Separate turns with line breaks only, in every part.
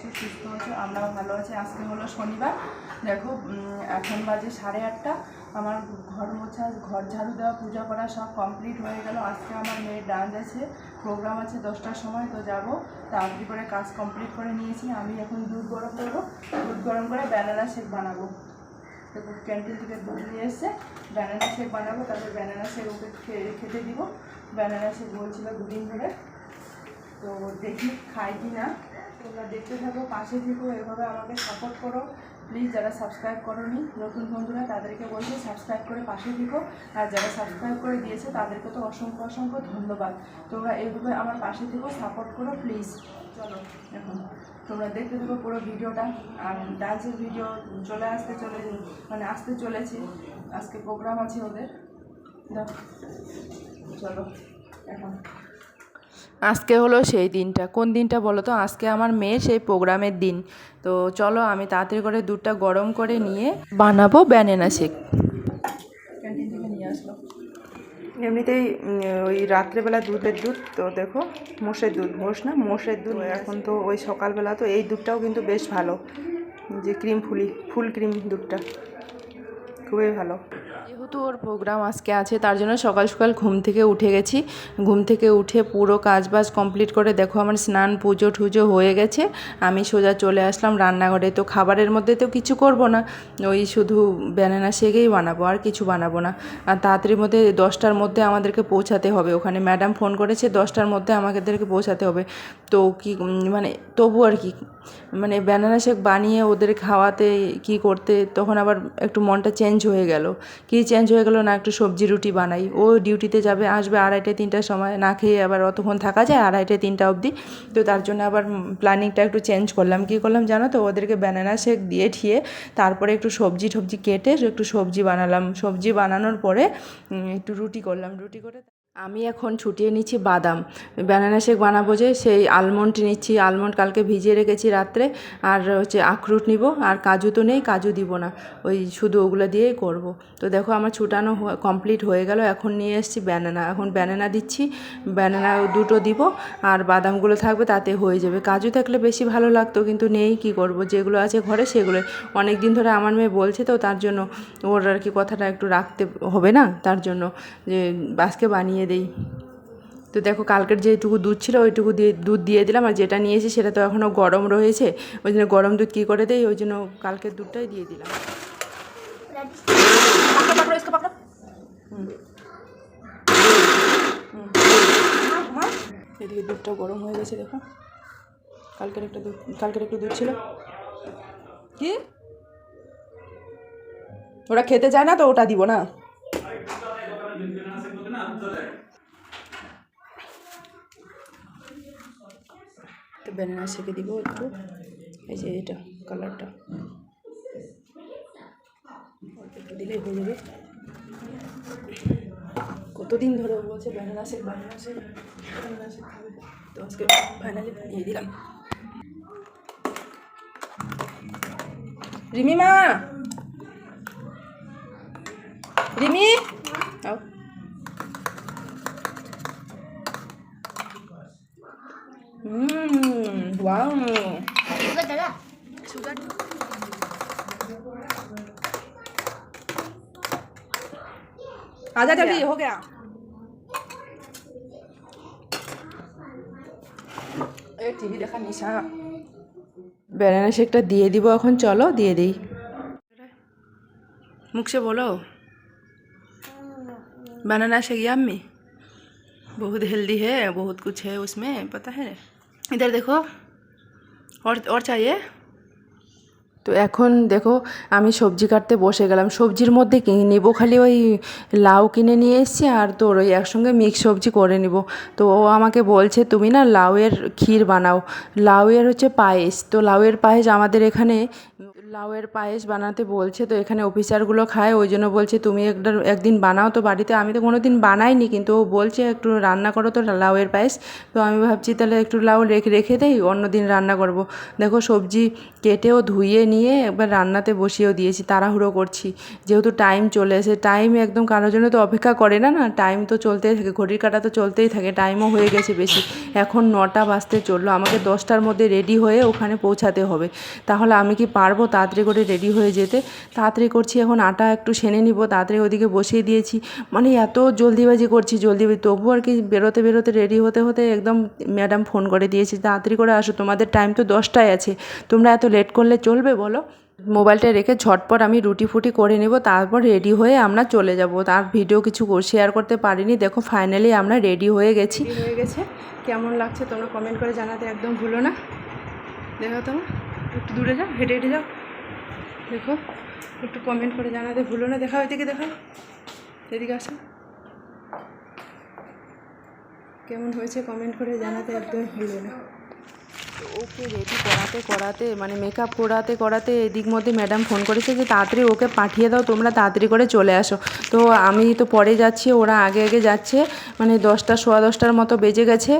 আছো, সুস্থ আছো আমরাও ভালো আছি। আজকে হলো শনিবার। দেখো এখন বাজে সাড়ে আটটা। আমার ঘর মোছা, ঘর ঝাড়ু দেওয়া, পূজা করা সব কমপ্লিট হয়ে গেল। আজকে আমার মেয়ের ডান্স আছে প্রোগ্রাম আছে দশটার সময়, তো যাব। তাড়াতাড়ি করে কাজ কমপ্লিট করে নিয়েছি। আমি এখন দুধ গরম করব। দুধ গরম করে ব্যানানা শেক বানাবো। দেখো ক্যান্টিন থেকে দুধ নিয়ে এসছে। ব্যানানা শেক বানাবো, তারপর ব্যানানা শেক ওকে খেতে দিব। ব্যানানা শেক বলছিল দুদিন ধরে। তো দেখি খাই কি না তোমরা দেখতে থাকো, পাশে থেকো, এভাবে আমাকে সাপোর্ট করো। প্লিজ যারা সাবস্ক্রাইব করোনি, নতুন বন্ধুরা, তাদেরকে বলছি সাবস্ক্রাইব করে পাশে থেকো। আর যারা সাবস্ক্রাইব করে দিয়েছে, তাদেরকে তো অসংখ্য অসংখ্য ধন্যবাদ। তোমরা এইভাবে আমার পাশে থেকো সাপোর্ট করো প্লিজ চলো, এখন তোমরা দেখতে থাকো পুরো ভিডিওটা। আর ডান্সের ভিডিও চলে আসতে চলে মানে আসতে চলেছে। আজকে প্রোগ্রাম আছে ওদের। চলো, এখন। আজকে হলো সেই দিনটা। কোন দিনটা বলো তো? আজকে আমার মেয়ের সেই প্রোগ্রামের দিন। তো চলো আমি তাড়াতাড়ি করে দুধটা গরম করে নিয়ে বানাবো ব্যানানা শেক ক্যান্টিন থেকে নিয়ে আসলো এমনিতেই ওই রাত্রেবেলা দুধের দুধ তো দেখো মোষের দুধ মোষ না মোষের দুধ। এখন তো ওই সকালবেলা তো এই দুধটাও কিন্তু বেশ ভালো। যে ক্রিম ফুলি ফুল ক্রিম দুধটা। খুবই ভালো। যেহেতু ওর প্রোগ্রাম আজকে আছে, তার জন্য সকাল সকাল ঘুম থেকে উঠে গেছি। ঘুম থেকে উঠে পুরো কাজ বাজ কমপ্লিট করে দেখো আমার স্নান, পুজো টুজো হয়ে গেছে। আমি সোজা চলে আসলাম রান্নাঘরে। তো খাবারের মধ্যে তো কিছু করব না। ওই শুধু ব্যানানা শেকেই বানাবো, আর কিছু বানাবো না। আর তাড়াতাড়ির মধ্যে দশটার মধ্যে আমাদেরকে পৌঁছাতে হবে। ওখানে ম্যাডাম ফোন করেছে, দশটার মধ্যে আমাদেরকে পৌঁছাতে হবে। তো কি মানে তবু আর কি মানে ব্যানানা শেক বানিয়ে ওদের খাওয়াতে কি করতে, তখন আবার একটু মনটা চেঞ্জ হয়ে গেল। কি চেঞ্জ হয়ে গেল না একটু সবজি রুটি বানাই। ও ডিউটিতে যাবে, আসবে আড়াইটে তিনটার সময় না খেয়ে আবার অতক্ষণ থাকা যায় আড়াইটে তিনটা অবধি। তো তার জন্য আবার প্ল্যানিংটা একটু চেঞ্জ করলাম। কি করলাম জানো তো? ওদেরকে ব্যানানা শেক দিয়ে ঠিয়ে তারপরে একটু সবজি টবজি কেটে একটু সবজি বানালাম। সবজি বানানোর পরে একটু রুটি করলাম। রুটি করে আমি এখন ছুটিয়ে নিচ্ছি বাদাম। ব্যানানা শেক বানাবো যে, সেই আলমন্ড নিচ্ছি। আলমন্ড কালকে ভিজিয়ে রেখেছি রাত্রে। আর হচ্ছে আখরুট নিব। আর কাজু তো নেই, কাজু দিব না। ওই শুধু ওগুলো দিয়েই করব। তো দেখো আমার ছুটানো কমপ্লিট হয়ে গেল। এখন নিয়ে এসেছি ব্যানানা এখন ব্যানানা দিচ্ছি। ব্যানানা দুটো দিব। আর বাদামগুলো থাকবে, তাতে হয়ে যাবে। কাজু থাকলে বেশি ভালো লাগতো, কিন্তু নেই কি করব? যেগুলো আছে ঘরে, সেগুলো। অনেক দিন ধরে আমার মেয়ে বলছে তো, তার জন্য ওর আর কি কথাটা একটু রাখতে হবে না? তার জন্য যে বাসকে বানিয়ে বানিয়ে দেই। তো দেখো কালকের যেটুকু দুধ ছিল, ওইটুকু দিয়ে দুধ দিয়ে দিলাম আর যেটা নিয়েছি সেটা তো এখনও গরম রয়েছে। ওই জন্য গরম দুধ কী করে দেই? ওই জন্য কালকের দুধটাই দিয়ে দিলাম। এদিকে দুধটা গরম হয়ে গেছে, দেখো। কালকের একটা দুধ, কালকের একটু দুধ ছিল। কি? ওরা খেতে চায় না তো ওটা দিব না। ব্যানানা শেখে দিব একটু। এই যে এটা, কালারটা। একটু দিলেই হয়ে যাবে। কতদিন ধরে বলছে ব্যানানা শেক ব্যানানা খাবে। তো আজকে ফাইনালি বানিয়ে দিলাম। রিমি মা! রিমি! হুম। ওয়াও
शुगर डाला
शुगर आजा जल्दी हो गया এই টিভি দেখা নিশা ব্যানানা শেকটা দিয়ে দিব এখন চলো দিয়ে দিই मुख से बोलो बनाना शेक यम्मी बहुत हेल्दी है बहुत कुछ है उसमें पता है इधर देखो और और चाहिए তো এখন দেখো আমি সবজি কাটতে বসে গেলাম সবজির মধ্যে কি নেব খালি ওই লাউ কিনে নিয়ে এসেছি আর তোর ওই একসঙ্গে মিক্স সবজি করে নিব তো ও আমাকে বলছে তুমি না লাউয়ের ক্ষীর বানাও লাউয়ের হচ্ছে পায়েস তো লাউয়ের পায়েস আমাদের এখানে লাউয়ের পায়েস বানাতে বলছে, তো এখানে অফিসারগুলো খায়, ওই জন্য বলছে, তুমি একটা একদিন বানাও তো বাড়িতে। আমি তো কোনো দিন বানাইনি, কিন্তু ও বলছে, একটু রান্না করো তো লাউয়ের পায়েস। তো আমি ভাবছি, তাহলে একটু লাউ রেখে রেখে দেই, অন্য দিন রান্না করব। দেখো, সবজি কেটেও ধুয়ে নিয়ে একবার রান্নাতে বসিয়েও দিয়েছি, তাড়াহুড়ো করছি। যেহেতু টাইম চলে এসে, টাইম একদম কারোর জন্য তো অপেক্ষা করে না না, টাইম তো চলতেই থাকে, ঘড়ির কাটা তো চলতেই থাকে, টাইমও হয়ে গেছে বেশি। এখন নটা বাজতে চলল। আমাকে দশটার মধ্যে রেডি হয়ে ওখানে পৌঁছাতে হবে। তাহলে আমি কি পারব তাড়াতাড়ি করে রেডি হয়ে যেতে? তাড়াতাড়ি করছি, এখন আটা একটু সেনে নিব, তাড়াতাড়ি ওদিকে বসিয়ে দিয়েছি। মানে এত জলদিবাজি করছি জলদিবাজি, তবু আর কি বেরোতে বেরোতে রেডি হতে হতে একদম ম্যাডাম ফোন করে দিয়েছি, তাড়াতাড়ি করে আসো, তোমাদের টাইম তো দশটায় আছে। তোমরা এত লেট করলে চলবে বলো? মোবাইলটা রেখে ঝটপট আমি রুটি ফুটি করে নেব, তারপর রেডি হয়ে আমরা চলে যাব। তার ভিডিও কিছু শেয়ার করতে পারিনি। দেখো ফাইনালি আমরা রেডি হয়ে গেছি। হয়ে গেছে। কেমন লাগছে তোমরা কমেন্ট করে জানাতে একদম ভুলো না। দেখো তোমার একটু দূরে যাও, হেঁটে হেঁটে যাও। দেখো, একটু কমেন্ট করে জানাতে ভুলো না। দেখাও এদিকে দেখাও। এদিকে আসো। কেমন হয়েছে কমেন্ট করে জানাতে একদম ভুলো না। ওকে রেডি করাতে করাতে মানে মেকআপ করাতে করাতে এদিক মধ্যে ম্যাডাম ফোন করেছে যে, তাড়াতাড়ি ওকে পাঠিয়ে দাও, তোমরা তাড়াতাড়ি করে চলে আসো। তো আমি তো পরে যাচ্ছি, ওরা আগে আগে যাচ্ছে মানে দশটা, সোয়া দশটার মতো বেজে গেছে।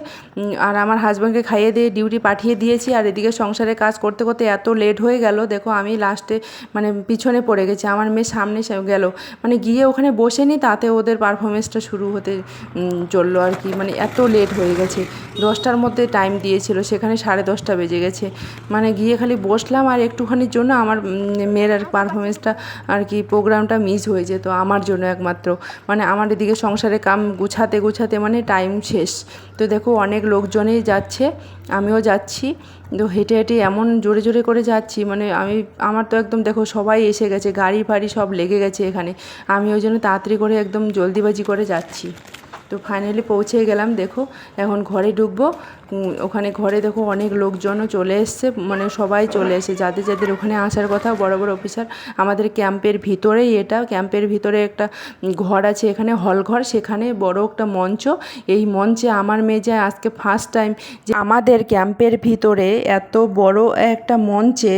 আর আমার হাজব্যান্ডকে খাইয়ে দিয়ে ডিউটি পাঠিয়ে দিয়েছি। আর এদিকে সংসারে কাজ করতে করতে এত লেট হয়ে গেল, দেখো আমি লাস্টে মানে পিছনে পড়ে গেছি। আমার মেয়ে সামনে গেল। মানে গিয়ে ওখানে বসেনি, তাতে ওদের পারফরমেন্সটা শুরু হতে চলল আর কি। মানে এত লেট হয়ে গেছে। দশটার মধ্যে টাইম দিয়েছিল, সেখানে সাড়ে দশটা বেজে গেছে। মানে গিয়ে খালি বসলাম আর একটুখানির জন্য আমার মেয়ের আর পারফরমেন্সটা আর কি প্রোগ্রামটা মিস হয়ে যেত আমার জন্য একমাত্র। মানে আমার এদিকে সংসারে কাম গুছাতে গুছাতে মানে টাইম শেষ। তো দেখো অনেক লোকজনেই যাচ্ছে, আমিও যাচ্ছি। তো হেঁটে হেঁটে এমন জোরে জোরে করে যাচ্ছি মানে আমি, আমার তো একদম দেখো সবাই এসে গেছে, গাড়ি ফাড়ি সব লেগে গেছে এখানে। আমি ওই জন্য তাড়াতাড়ি করে একদম জলদিবাজি করে যাচ্ছি। তো ফাইনালি পৌঁছে গেলাম, দেখো এখন ঘরে ঢুকবো। ওখানে ঘরে দেখো অনেক লোকজনও চলে এসছে মানে সবাই চলে এসে যাদের যাদের ওখানে আসার কথা, বড় বড় অফিসার আমাদের ক্যাম্পের ভিতরেই এটা। ক্যাম্পের ভিতরে একটা ঘর আছে, এখানে হল ঘর, সেখানে বড় একটা মঞ্চ। এই মঞ্চে আমার মেয়ে যায় আজকে ফার্স্ট টাইম যে আমাদের ক্যাম্পের ভিতরে এত বড় একটা মঞ্চে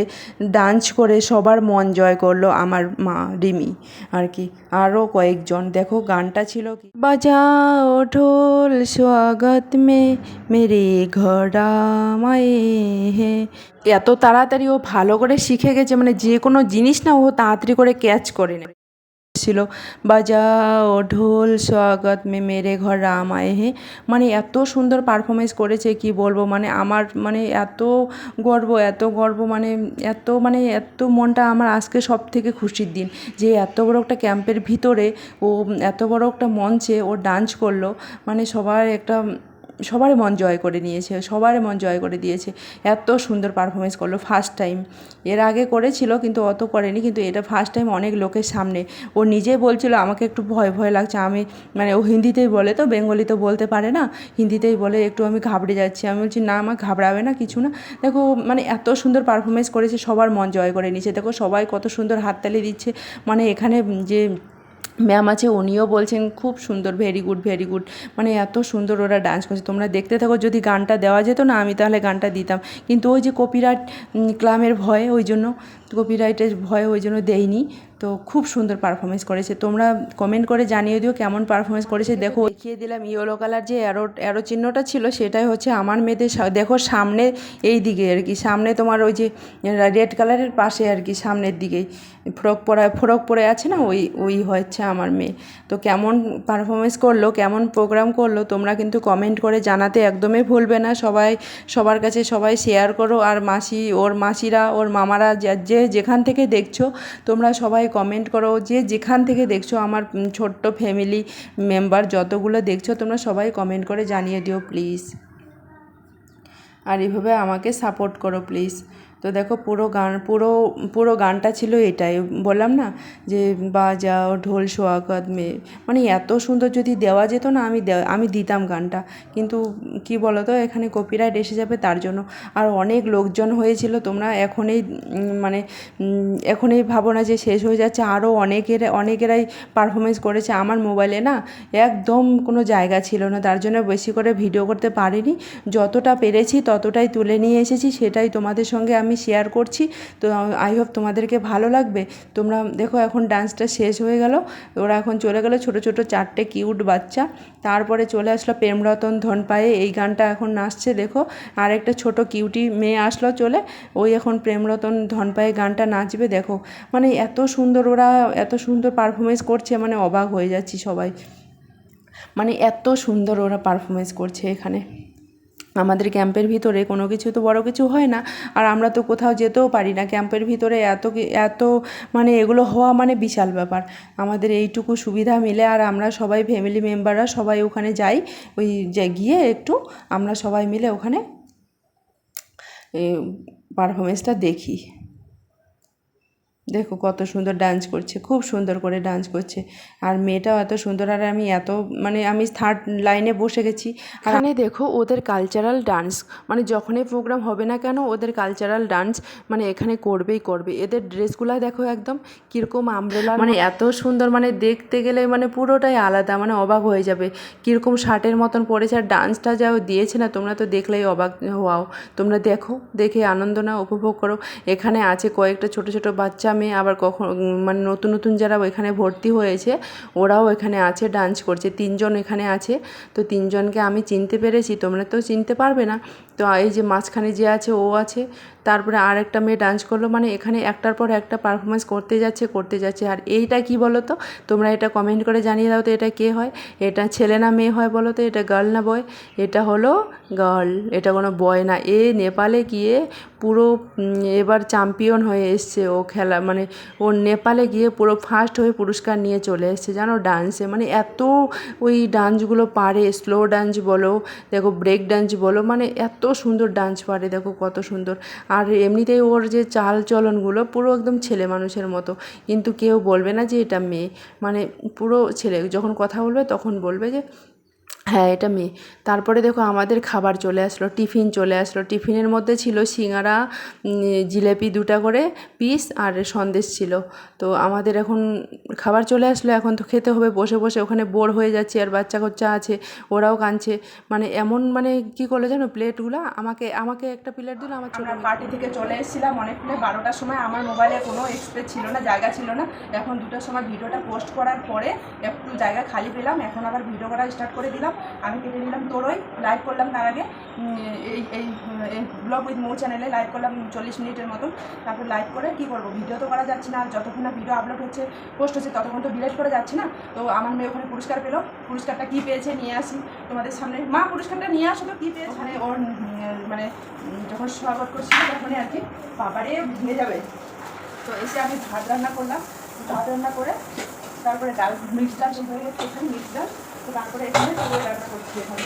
ডান্স করে সবার মন জয় করল আমার মা রিমি আর কি। আরও কয়েকজন। দেখো, গানটা ছিল কি? বাজাও ঢোল, স্বাগত মে, মেরে ঘরা মায়ে হে। এত তাড়াতাড়ি ও ভালো করে শিখে গেছে মানে যে কোনো জিনিস না ও তাড়াতাড়ি করে ক্যাচ করে নেয় ছিল, বাজাও ঢোল স্বাগত মে মেরে ঘর রাম আয়ে হে। মানে এত সুন্দর পারফরমেন্স করেছে, কি বলব? মানে আমার মানে এত গর্ব এত গর্ব মানে এত মানে এত মনটা আমার আজকে সব থেকে খুশির দিন। যে এত বড় একটা ক্যাম্পের ভিতরে ও, এত বড় একটা মঞ্চে ও ডান্স করল মানে সবার একটা সবারই মন জয় করে নিয়েছে, সবারই মন জয় করে দিয়েছে। এত সুন্দর পারফরমেন্স করল ফার্স্ট টাইম এর আগে করেছিল কিন্তু অত করেনি, কিন্তু এটা ফার্স্ট টাইম অনেক লোকের সামনে। ও নিজে বলছিল, আমাকে একটু ভয় ভয় লাগছে। আমি মানে ও হিন্দিতেই বলে তো, বেঙ্গলি তো বলতে পারে না। হিন্দিতেই বলে, একটু আমি ঘাবড়ে যাচ্ছি। আমি বলছি, না আমার ঘাবড়াবে না, কিছু না। দেখো মানে এত সুন্দর পারফরমেন্স করেছে, সবার মন জয় করে নিয়েছে। দেখো, সবাই কত সুন্দর হাততালি দিচ্ছে। মানে এখানে যে ম্যাম আছে, উনিও বলছেন, খুব সুন্দর ভেরি গুড ভেরি গুড মানে এত সুন্দর ওরা ডান্স করছে। তোমরা দেখতে থাকো, যদি গানটা দেওয়া যেত না, আমি তাহলে গানটা দিতাম। কিন্তু ওই যে কপিরাইট ক্লামের ভয়, ওই জন্য কপিরাইটের ভয় ওই জন্য দেয়নি তো খুব সুন্দর পারফরমেন্স করেছে। তোমরা কমেন্ট করে জানিয়ে দিও কেমন পারফরমেন্স করেছে। দেখো, দেখিয়ে দিলাম ইয়েলো কালার যে অ্যারো অ্যারো চিহ্নটা ছিল, সেটাই হচ্ছে আমার মেয়েদের দেখো সামনে এই দিকে আর কি। সামনে তোমার ওই যে রেড কালারের পাশে আর কি সামনের দিকেই ফ্রক পরা, ফ্রক পরে আছে না? ওই ওই হচ্ছে আমার মেয়ে। তো কেমন পারফরমেন্স করল, কেমন প্রোগ্রাম করল, তোমরা কিন্তু কমেন্ট করে জানাতে একদমই ভুলবে না। সবাই, সবার কাছে সবাই শেয়ার করো। আর মাসি, ওর মাসিরা, ওর মামারা যে যেখান থেকে দেখছ, তোমরা সবাই কমেন্ট করো, যে যেখান থেকে দেখছ আমার ছোট্ট ফ্যামিলি মেম্বার যতগুলো দেখছ, তোমরা সবাই কমেন্ট করে জানিয়ে দিও প্লিজ আর এভাবে আমাকে সাপোর্ট করো প্লিজ দেখো পুরো গান, পুরো পুরো গানটা ছিল এটাই। বললাম না যে বাজাও ঢোল সোয়াগত মে মানে এত সুন্দর যদি দেওয়া যেত না, আমি আমি দিতাম গানটা। কিন্তু কি বলো তো এখানে কপিরাইট এসে যাবে তার জন্য। আর অনেক লোকজন হয়েছিল, তোমরা এখনই মানে এখনই ভাবো না যে শেষ হয়ে যাচ্ছে। আরও অনেকের, অনেকেরাই পারফরমেন্স করেছে। আমার মোবাইলে না একদম কোনো জায়গা ছিল না। তার জন্য বেশি করে ভিডিও করতে পারিনি। যতটা পেরেছি, ততটাই তুলে নিয়ে এসেছি। সেটাই তোমাদের সঙ্গে আমি আমি শেয়ার করছি। তো আই হোপ তোমাদেরকে ভালো লাগবে। তোমরা দেখো এখন ডান্সটা শেষ হয়ে গেল। ওরা এখন চলে গেলো ছোট ছোট চারটে কিউট বাচ্চা। তারপরে চলে আসলো প্রেমরতন ধন পায়ে এই গানটা এখন নাচছে দেখো। আর একটা ছোট কিউটি মেয়ে আসলো চলে। ওই এখন প্রেমরতন ধন পায়ে গানটা নাচবে, দেখো। মানে এত সুন্দর ওরা এত সুন্দর পারফরমেন্স করছে মানে অবাক হয়ে যাচ্ছি সবাই। মানে এত সুন্দর ওরা পারফরমেন্স করছে এখানে। আমাদের ক্যাম্পের ভিতরে কোনো কিছু তো বড় কিছু হয় না। আর আমরা তো কোথাও যেতেও পারি না। ক্যাম্পের ভিতরে এত এত মানে এগুলো হওয়া মানে বিশাল ব্যাপার। আমাদের এইটুকু সুবিধা মিলে আর আমরা সবাই ফ্যামিলি মেম্বাররা সবাই ওখানে যাই। ওই গিয়ে একটু আমরা সবাই মিলে ওখানে পারফরমেন্সটা দেখি। দেখো কত সুন্দর ডান্স করছে খুব সুন্দর করে ডান্স করছে। আর মেয়েটাও এত সুন্দর আর আমি এত মানে আমি থার্ড লাইনে বসে গেছি। আর এখানে দেখো ওদের কালচারাল ডান্স মানে যখনই প্রোগ্রাম হবে না কেন ওদের কালচারাল ডান্স মানে এখানে করবেই করবে। এদের ড্রেসগুলো দেখো একদম কীরকম আমব্রেলা মানে এত সুন্দর মানে দেখতে গেলে মানে পুরোটাই আলাদা মানে অবাক হয়ে যাবে। কীরকম শার্টের মতন পরেছে আর ডান্সটা যাও দিয়েছে না তোমরা তো দেখলেই অবাক হওয়াও তোমরা দেখো দেখে আনন্দ নাও উপভোগ করো। এখানে আছে কয়েকটা ছোট ছোট বাচ্চা মেয়ে আবার কখন মানে নতুন নতুন যারা ওইখানে ভর্তি হয়েছে, ওরাও এখানে আছে ডান্স করছে, তিনজন এখানে আছে। তো তিনজনকে আমি চিনতে পেরেছি, তোমরা তো চিনতে পারবে না। তো এই যে মাঝখানে যে আছে, ও আছে, তারপরে আর একটা মেয়ে ডান্স করল মানে এখানে একটার পর একটা পারফরমেন্স করতে যাচ্ছে করতে যাচ্ছে। আর এইটা কি বলো তো তোমরা এটা কমেন্ট করে জানিয়ে দাও তো এটা কে হয়? এটা ছেলে না মেয়ে হয় বলো তো এটা গার্ল না বয় এটা হলো গার্ল এটা কোনো বয় না। এ নেপালে গিয়ে পুরো এবার চ্যাম্পিয়ন হয়ে এসছে ও খেলা মানে ও নেপালে গিয়ে পুরো ফার্স্ট হয়ে পুরস্কার নিয়ে চলে এসছে, জানো? ডান্সে মানে এত ওই ডান্সগুলো পারে স্লো ডান্স বলো, দেখো ব্রেক ডান্স বলো মানে এত সুন্দর ডান্স পারে, দেখো কত সুন্দর। আর এমনিতেই ওর যে চাল চলনগুলো পুরো একদম ছেলে মানুষের মতো। কিন্তু কেউ বলবে না যে এটা মেয়ে। মানে পুরো ছেলে, যখন কথা বলবে তখন বলবে যে হ্যাঁ এটা মেয়ে। তারপরে দেখো আমাদের খাবার চলে আসলো টিফিন চলে আসলো। টিফিনের মধ্যে ছিল সিঙ্গারা জিলেপি দুটা করে পিস আর সন্দেশ ছিল। তো আমাদের এখন খাবার চলে আসলো এখন তো খেতে হবে বসে বসে ওখানে বোর হয়ে যাচ্ছে আর বাচ্চা কচ্চা আছে ওরাও কাঁদছে। মানে এমন মানে কি করল জানো প্লেটগুলো? আমাকে আমাকে একটা প্লেট দিল আমার ছোটো
পার্টি থেকে চলে এসেছিলাম অনেকক্ষণে বারোটার সময় আমার মোবাইলে কোনো এক্সপ্রেস ছিল না জায়গা ছিল না। এখন দুটোর সময় ভিডিওটা পোস্ট করার পরে একটু জায়গা খালি পেলাম এখন আবার ভিডিও করা স্টার্ট করে দিলাম। আমি কেটে নিলাম তোরই লাইভ করলাম তার আগে। এই এই এই ব্লগ উইথ মৌ চ্যানেলে লাইভ করলাম চল্লিশ মিনিটের মতন। তারপর লাইভ করে কি করব? ভিডিও তো করা যাচ্ছে না যতক্ষণ না ভিডিও আপলোড হচ্ছে পোস্ট হচ্ছে ততক্ষণ তো ডিলেট করা যাচ্ছে না। তো আমার মেয়ে ওখানে পুরস্কার পেল। পুরস্কারটা কী পেয়েছে নিয়ে আসি তোমাদের সামনে। মা পুরস্কারটা নিয়ে আসো তো কী পেয়েছে? ওখানে ওর মানে যখন স্বাগত করছিল তখনই আর কি বাবারে ভেঙে যাবে। তো এসে আমি ভাত রান্না করলাম। ভাত রান্না করে তারপরে ডাল মিক্স ডাল হয়ে গেছে এখানে মিক্স ডাল তারপরে এখানে তুলে রান্না করছি এখানে।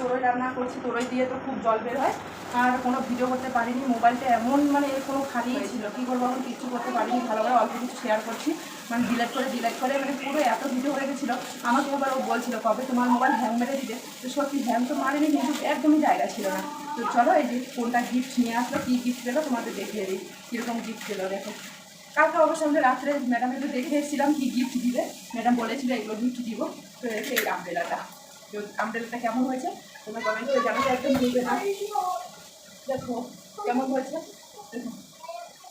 তোরই রান্না করছি, তোরই দিয়ে তো খুব জল বের হয়। আর কোনো ভিডিও করতে পারিনি, মোবাইলটা এমন মানে কোনো খালি ছিল। কী করব এখন কিছু করতে পারিনি ভালো করে অল্প কিছু শেয়ার করছি। মানে ডিলেট করে ডিলেট করে মানে পুরো এত ভিডিও হয়ে গেছিল। আমাকে আবার ও বলছিল, কবে তোমার মোবাইল হ্যাং মেরে দিবে? তো সত্যি হ্যাং তো মারেনি, কিন্তু একদমই জায়গা ছিল না। তো চলো এই যে কোনটা গিফট নিয়ে আসলো, কী গিফট পেল তোমাদের দেখিয়ে দিই। কীরকম গিফট পেল, দেখো। কালকে অবশ্য আমরা রাত্রে ম্যাডামের তো দেখে এসেছিলাম কী গিফট দিবে। ম্যাডাম বলেছিল এগুলো গিফট দিব। তো এসে এই আমব্রেলাটা তো আমব্রেলাটা কেমন হয়েছে? তোমরা কমেন্ট করে জানাতে একদম ভুলবে না। দেখো, কেমন হয়েছে?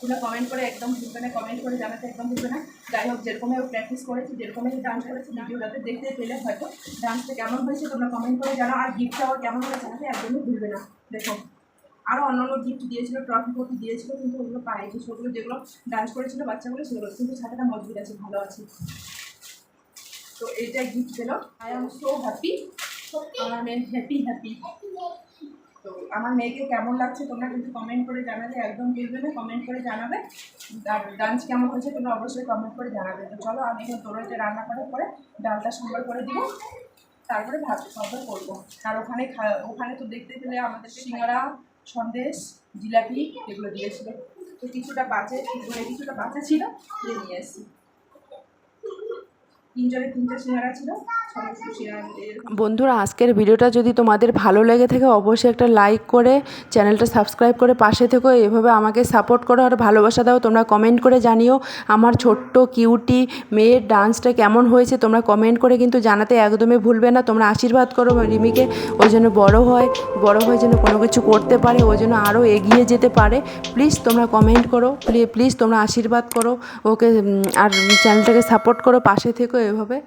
তোমরা কমেন্ট করে একদম ভুলবে না কমেন্ট করে জানাতে একদম ভুলবে না। যাই হোক, যেরকমই প্র্যাকটিস করেছি, যেরকমই ডান্স করেছি, ভিডিওটাতে দেখতে পেলে হয়তো ডান্সটা কেমন হয়েছে, তোমরা কমেন্ট করে জানাও। আর গিফটটা আবার কেমন হয়েছে একদমই ভুলবে না। দেখো আরও অন্য অন্য গিফট দিয়েছিল ট্রফি ফফি দিয়েছিল, কিন্তু ওগুলো পাইনি। সেগুলো যেগুলো ডান্স করেছিল বাচ্চাগুলো, সেগুলো কিন্তু ছাতাটা মজবুত আছে, ভালো আছে। তো এইটা গিফট পেল। আই এম সো হ্যাপি আমার মেয়ে হ্যাপি হ্যাপি তো আমার মেয়েকে কেমন লাগছে তোমরা কিন্তু কমেন্ট করে জানাবে, একদম ভুলবে না কমেন্ট করে জানাবে। আর ডান্স কেমন হয়েছে তোমরা অবশ্যই কমেন্ট করে জানাবে। তো চলো আমি এখন তোরইতে রান্না করার পরে ডালটা সুন্দর করে দিব। তারপরে ভাত খাওয়া করব। আর ওখানে খা- ওখানে তো দেখতে পেলে আমাদের সিঙ্গারা সন্দেশ, জিলাপি, এগুলো দিয়েছিল তো কিছুটা বাঁচে বলে কিছুটা বাঁচা ছিল নিয়ে এসেছি। তিনজনের তিনটা সিঙ্গারা ছিল।
বন্ধুরা, আজকের ভিডিওটা যদি তোমাদের ভালো লেগে থাকে, অবশ্যই একটা লাইক করে চ্যানেলটা সাবস্ক্রাইব করে পাশে থেকো। এভাবে আমাকে সাপোর্ট করো আর ভালোবাসা দাও, তোমরা কমেন্ট করে জানিও আমার ছোট্ট কিউটি মেয়ের ডান্সটা কেমন হয়েছে। তোমরা কমেন্ট করে কিন্তু জানাতে একদমই ভুলবে না। তোমরা আশীর্বাদ করো রিমিকে, ও যেন বড় হয়, বড় হয়ে যেন কোনো কিছু করতে পারে, ও যেন আরও এগিয়ে যেতে পারে। প্লিজ তোমরা কমেন্ট করো প্লিজ তোমরা আশীর্বাদ করো, ওকে আর চ্যানেলটাকে সাপোর্ট করো পাশে থেকো এভাবে।